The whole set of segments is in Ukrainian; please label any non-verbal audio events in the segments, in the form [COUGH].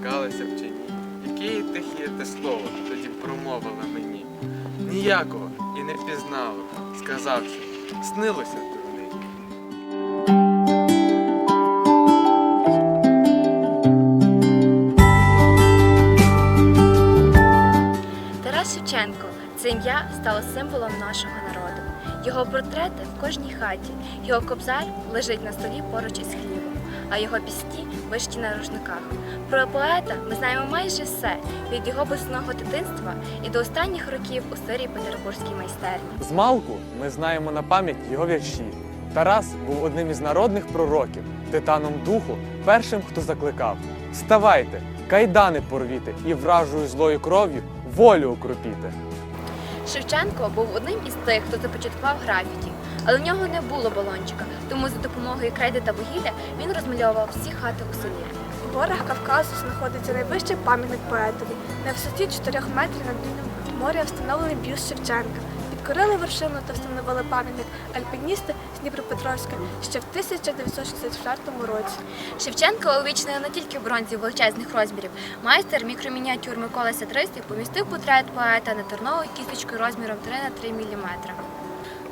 злякалися чи ні? Яке тихе те слово тоді промовила мені? Ніякого і не впізнала, сказавши, снилося дурний. Тарас Шевченко це ім'я стало символом нашого народу. Його портрети в кожній хаті, його кобзар лежить на столі поруч із хлібом, а його пісні вишті на рушниках. Про поета ми знаємо майже все від його весного дитинства і до останніх років у старій петербурзькій майстерні. З малку ми знаємо на пам'ять його вірші. Тарас був одним із народних пророків, титаном духу, першим, хто закликав: Вставайте, кайдани порвіте і вражою злою кров'ю волю окропіте. Шевченко був одним із тих, хто започаткував графіті, але в нього не було балончика, тому за допомогою крейди та вугілля він розмальовував всі хати у селі. В горах Кавказу знаходиться найвищий пам'ятник поетові. На висоті 4 метрів над рівнем моря встановлений бюст Шевченка. Підкорили вершину та встановили пам'ятник альпіністи з Дніпропетровська ще в 1964 році. Шевченко увічнили не тільки в бронзі величезних розмірів. Майстер мікромініатюр Микола Сятристий помістив портрет поета на терновою кісточкою розміром 3 на 3 мм.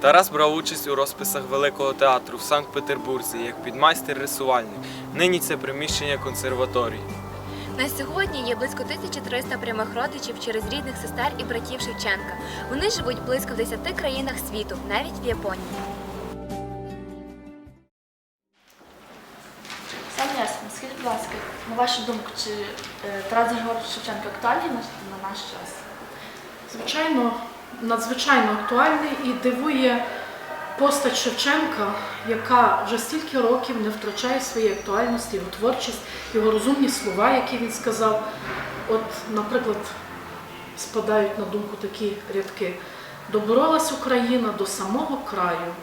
Тарас брав участь у розписах Великого театру в Санкт-Петербурзі як підмайстер-рисувальник. Нині це приміщення консерваторії. На сьогодні є близько 1300 прямих родичів через рідних сестер і братів Шевченка. Вони живуть близько в 10 країнах світу, навіть в Японії. Саме ясно, скажіть, будь ласка, на вашу думку, чи е, Тарас Григорович Шевченко актуальний на, на наш час? Звичайно, надзвичайно актуальний і дивує постать Шевченка, яка вже стільки років не втрачає своєї актуальності, його творчість, його розумні слова, які він сказав. От, наприклад, спадають на думку такі рядки. Доборолась Україна до самого краю,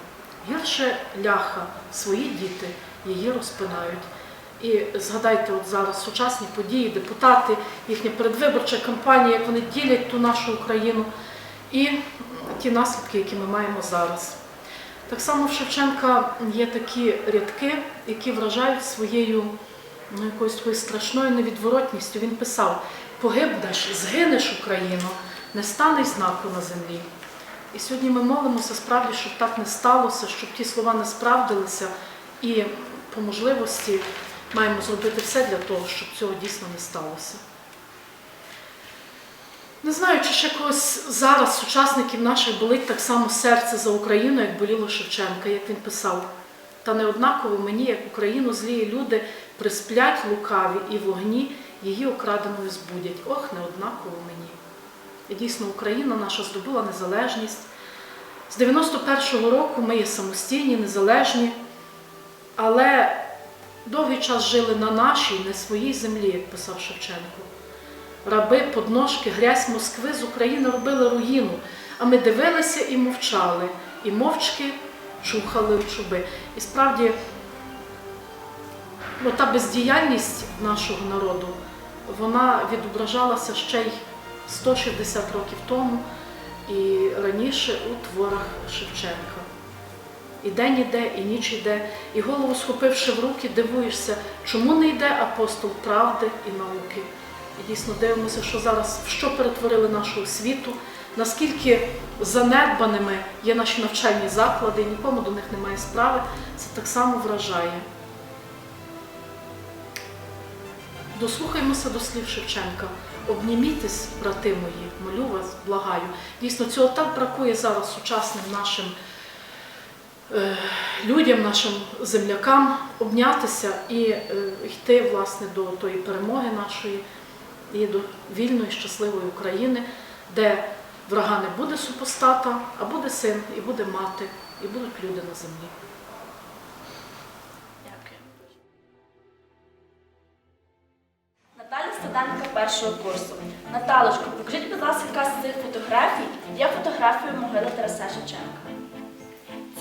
гірше ляха, свої діти її розпинають. І згадайте, от зараз сучасні події, депутати, їхня передвиборча кампанія, як вони ділять ту нашу Україну, і ті наслідки, які ми маємо зараз. Так само в Шевченка є такі рядки, які вражають своєю ну, якоюсь такою страшною невідворотністю. Він писав: погибнеш, згинеш Україну, не стане знаку на землі. І сьогодні ми молимося справді, щоб так не сталося, щоб ті слова не справдилися, і по можливості маємо зробити все для того, щоб цього дійсно не сталося. Не знаю, чи ще когось зараз, сучасників наших, болить так само серце за Україну, як боліло Шевченка, як він писав. Та не однаково мені, як Україну, злії люди присплять лукаві і вогні її окраденою збудять. Ох, не однаково мені. І дійсно, Україна наша здобула незалежність. З 91-го року ми є самостійні, незалежні, але довгий час жили на нашій, не своїй землі, як писав Шевченко. Раби, подножки, грязь Москви з України робили руїну, а ми дивилися і мовчали, і мовчки чухали в чуби. І справді, ну, та бездіяльність нашого народу, вона відображалася ще й 160 років тому і раніше у творах Шевченка. І день іде, і ніч іде, і голову схопивши в руки, дивуєшся, чому не йде апостол правди і науки. І дійсно дивимося, що зараз в що перетворили нашу освіту, наскільки занедбаними є наші навчальні заклади, і нікому до них немає справи, це так само вражає. Дослухаймося до слів Шевченка. Обнімітесь, брати мої, молю вас, благаю. Дійсно, цього так бракує зараз сучасним нашим е, людям, нашим землякам обнятися і е, йти власне до тої перемоги нашої і до вільної, щасливої України, де врага не буде супостата, а буде син, і буде мати, і будуть люди на землі. Дякую. Наталя студентка першого курсу. Наталочко, покажіть, будь ласка, яка з цих фотографій є фотографією могили Тараса Шевченка.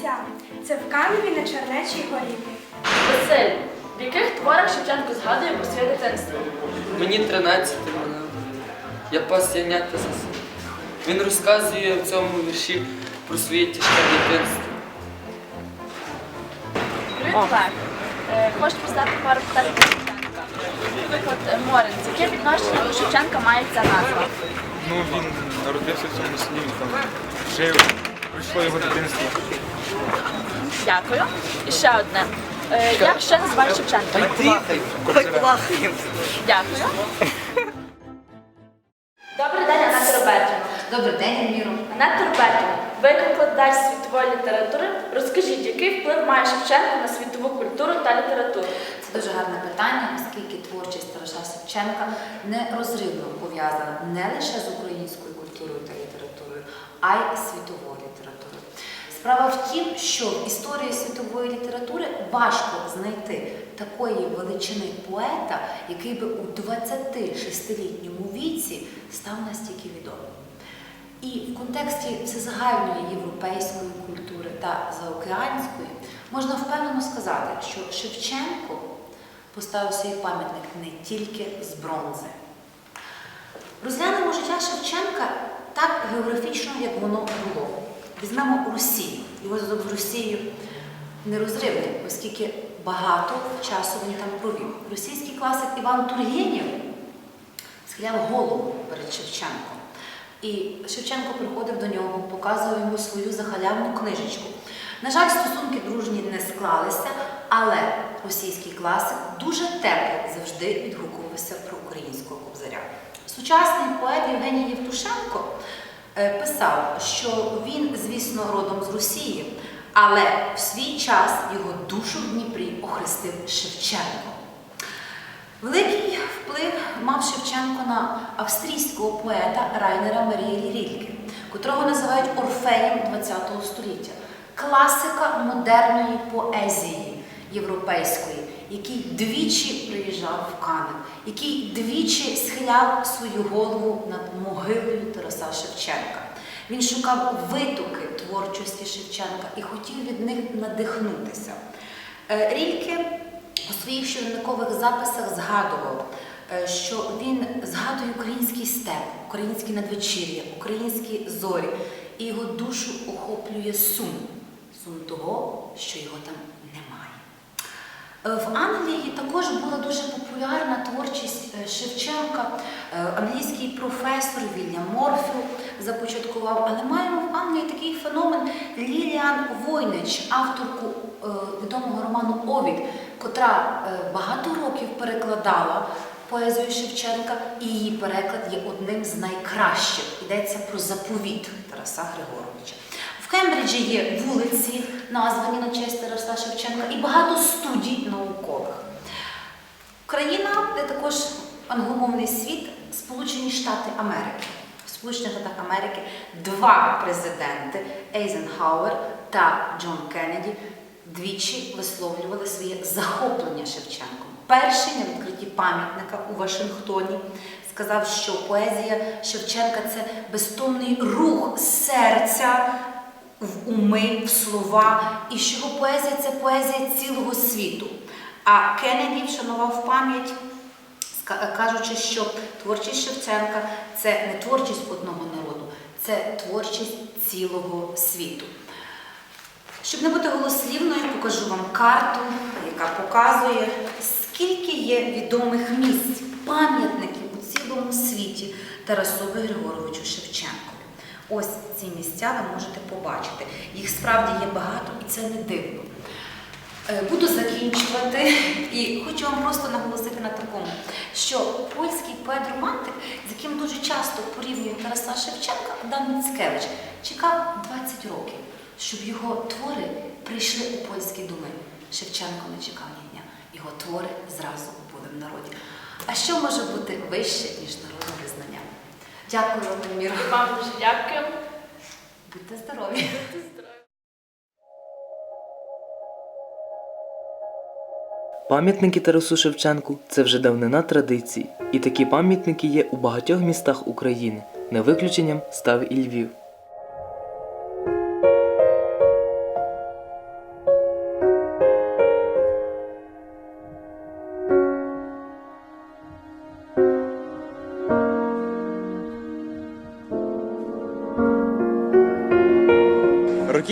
Ця це в камені на Чернечій горі. Василь, в яких творах Шевченко згадує про своє дитинство? Мені 13 минуло. Я пас янята за. Він розказує в цьому вірші про своє тяжке дитинство. Привіт, Е, Хочеш поставити пару питань про Шевченка? Наприклад, е, Морець, яке відношення до Шевченка має ця назва? Ну, він народився в цьому селі, він там жив, пройшло його дитинство. Дякую. І ще одне. Е, Як ще називають Шевченка? Дякую. Добрий день, Анна Робертівна. Добрий день, Міро. Анетта Робертівна, ви викладач світової літератури, розкажіть, який вплив має Шевченко на світову культуру та літературу? Це дуже гарне питання, оскільки творчість Тараса Шевченка нерозривно пов'язана не лише з українською культурою та літературою, а й світовою літературою. Справа в тім, що в історії світової літератури важко знайти такої величини поета, який би у 26-літньому віці став настільки відомим. І в контексті всезагальної європейської культури та заокеанської можна впевнено сказати, що Шевченко поставив свій пам'ятник не тільки з бронзи. Розглянемо життя Шевченка так географічно, як воно було. Візьмемо Росію. Його зв'язок з Росією нерозривний, оскільки багато часу він там провів. Російський класик Іван Тургенєв схиляв голову перед Шевченком. І Шевченко приходив до нього, показував йому свою захалявну книжечку. На жаль, стосунки дружні не склалися, але російський класик дуже тепло завжди відгукувався про українського кобзаря. Сучасний поет Євгеній Євтушенко писав, що він, звісно, родом з Росії, але в свій час його душу в Дніпрі охрестив Шевченко. Великий вплив мав Шевченко на австрійського поета Райнера Марії Рільке, котрого називають Орфеєм ХХ століття, класика модерної поезії європейської, який двічі приїжджав в Канев, який двічі схиляв свою голову над могилою Тараса Шевченка. Він шукав витоки творчості Шевченка і хотів від них надихнутися. Е, Рільке у своїх щоденникових записах згадував, е, що він згадує український степ, українські надвечір'я, українські зорі, і його душу охоплює сум, сум того, що його там немає. Е, В Англії також була дуже популярна творчість е, Шевченка. Е, Англійський професор Вільям Морфіл започаткував, але маємо в Англії такий феномен Ліліан Войнич, авторку відомого роману Овід, котра багато років перекладала поезію Шевченка, і її переклад є одним з найкращих. Йдеться про заповіт Тараса Григоровича. В Кембриджі є вулиці, названі на честь Тараса Шевченка, і багато студій наукових. Країна, де також англомовний світ, Сполучені Штати Америки. В Сполучених Штатах Америки два президенти Ейзенхауер та Джон Кеннеді двічі висловлювали своє захоплення Шевченком. Перший на відкритті пам'ятника у Вашингтоні сказав, що поезія Шевченка це безтомний рух серця в уми, в слова, і що його поезія це поезія цілого світу. А Кеннеді вшанував пам'ять, кажучи, що творчість Шевченка це не творчість одного народу, це творчість цілого світу. Щоб не бути голослівною, покажу вам карту, яка показує, скільки є відомих місць, пам'ятників у цілому світі Тарасові Григоровичу Шевченкові. Ось ці місця ви можете побачити. Їх справді є багато і це не дивно. Е, Буду закінчувати [LAUGHS] і хочу вам просто наголосити на такому, що польський поет-романтик, з яким дуже часто порівнюють Тараса Шевченка, Адам Міцкевич, чекав 20 років, щоб його твори прийшли у польські думи. Шевченко не чекав ні дня. Його твори зразу були в народі. А що може бути вище, ніж визнання? Дякую вам, Міро. Вам дуже дякую. Будьте здорові! Пам'ятники Тарасу Шевченку це вже давнина традиції, і такі пам'ятники є у багатьох містах України. Не виключенням став і Львів.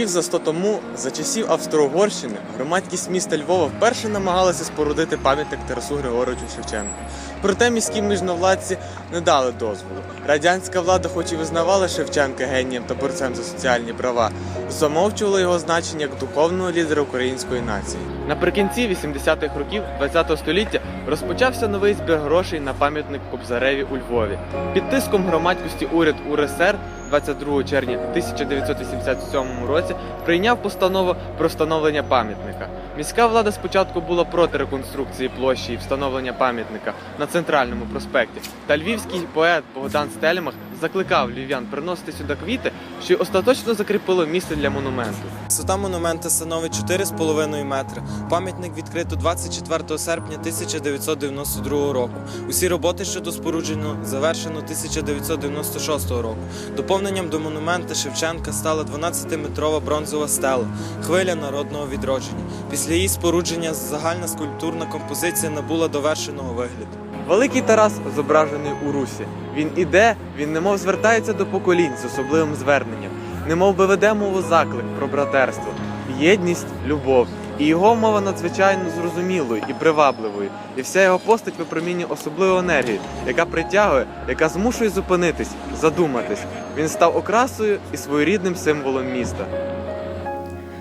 Років за сто тому, за часів Австро-Угорщини, громадськість міста Львова вперше намагалася спорудити пам'ятник Тарасу Григоровичу Шевченку. Проте міські міжновладці не дали дозволу. Радянська влада, хоч і визнавала Шевченка генієм та борцем за соціальні права, замовчувала його значення як духовного лідера української нації. Наприкінці 80-х років ХХ століття розпочався новий збір грошей на пам'ятник Кобзареві у Львові. Під тиском громадськості уряд УРСР 22 червня 1987 році прийняв постанову про встановлення пам'ятника. Міська влада спочатку була проти реконструкції площі і встановлення пам'ятника на центральному проспекті. Та львівський поет Богдан Стельмах закликав львів'ян приносити сюди квіти, що й остаточно закріпило місце для монументу. Висота монумента становить 4,5 метри. Пам'ятник відкрито 24 серпня 1992 року. Усі роботи щодо спорудження завершено 1996 року. Доповненням до монумента Шевченка стала 12-метрова бронзова стела, хвиля народного відродження. Після її спорудження загальна скульптурна композиція набула довершеного вигляду. Великий Тарас зображений у русі. Він іде, він немов звертається до поколінь з особливим зверненням, немов би веде мову заклик про братерство, єдність, любов. І його мова надзвичайно зрозумілою і привабливою, і вся його постать випромінює особливу енергію, яка притягує, яка змушує зупинитись, задуматись. Він став окрасою і своєрідним символом міста.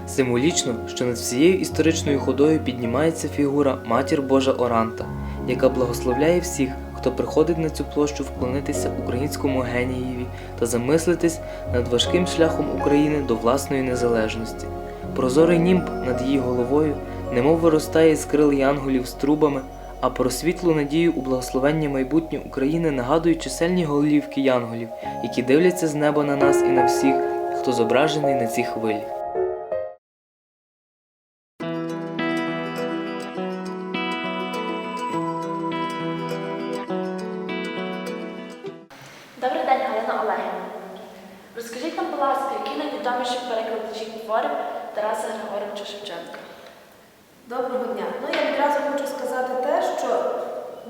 Символічно, що над всією історичною ходою піднімається фігура Матір Божа Оранта, яка благословляє всіх, хто приходить на цю площу вклонитися українському генієві та замислитись над важким шляхом України до власної незалежності. Прозорий німб над її головою немов виростає з крил янголів з трубами, а про світлу надію у благословенні майбутнє України нагадують чисельні голівки янголів, які дивляться з неба на нас і на всіх, хто зображений на цій хвилі. Олегівна. Розкажіть нам, будь ласка, які найвідоміші перекладачі творів Тараса Григоровича Шевченка? Доброго дня. Ну я відразу хочу сказати те, що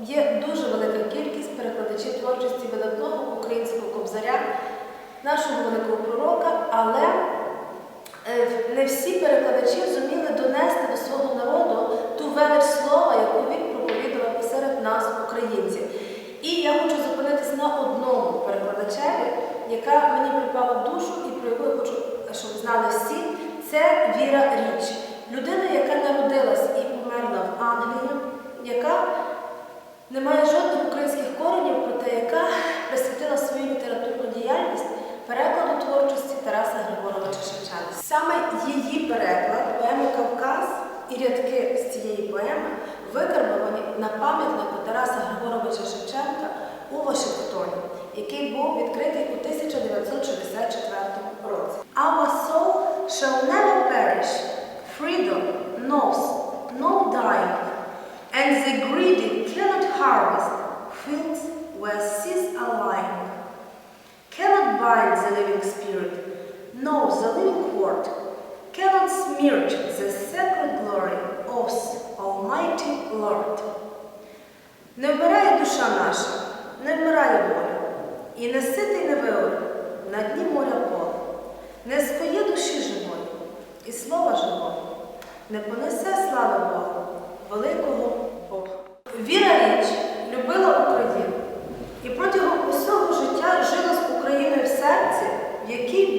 є дуже велика кількість перекладачів творчості видатного українського кобзаря, нашого великого пророка, але е, не всі перекладачі зуміли донести до свого народу ту велич слова, яку він проповідував посеред нас, українців. І я хочу зупинитись на одному перекладачеві, яка мені припала в душу і про яку я хочу, щоб знали всі, це Віра Річ. Людина, яка народилась і померла в Англії, яка не має жодних українських коренів, проте яка присвятила свою літературну діяльність перекладу творчості Тараса Григоровича Шевченка. Саме її переклад поеми Кавказ і рядки з цієї поеми викарбовані на пам'ятнику Тараса Григоровича Шевченка у Вашингтоні, який був відкритий у 1964 році. Our soul shall never perish. Freedom knows no dying, and the greedy cannot harvest fields where seas are lying. Cannot bind the living spirit, nor the living word, cannot smirch the sacred glory of Almighty Lord. Не вмирає душа наша, не вмирає воля, і не ситий не виоре на дні моря поле, не скоє душі живої і слова живого, не понесе слави Богу, великого Бога. Віра річ любила Україну і протягом усього життя жила з Україною в серці, в якій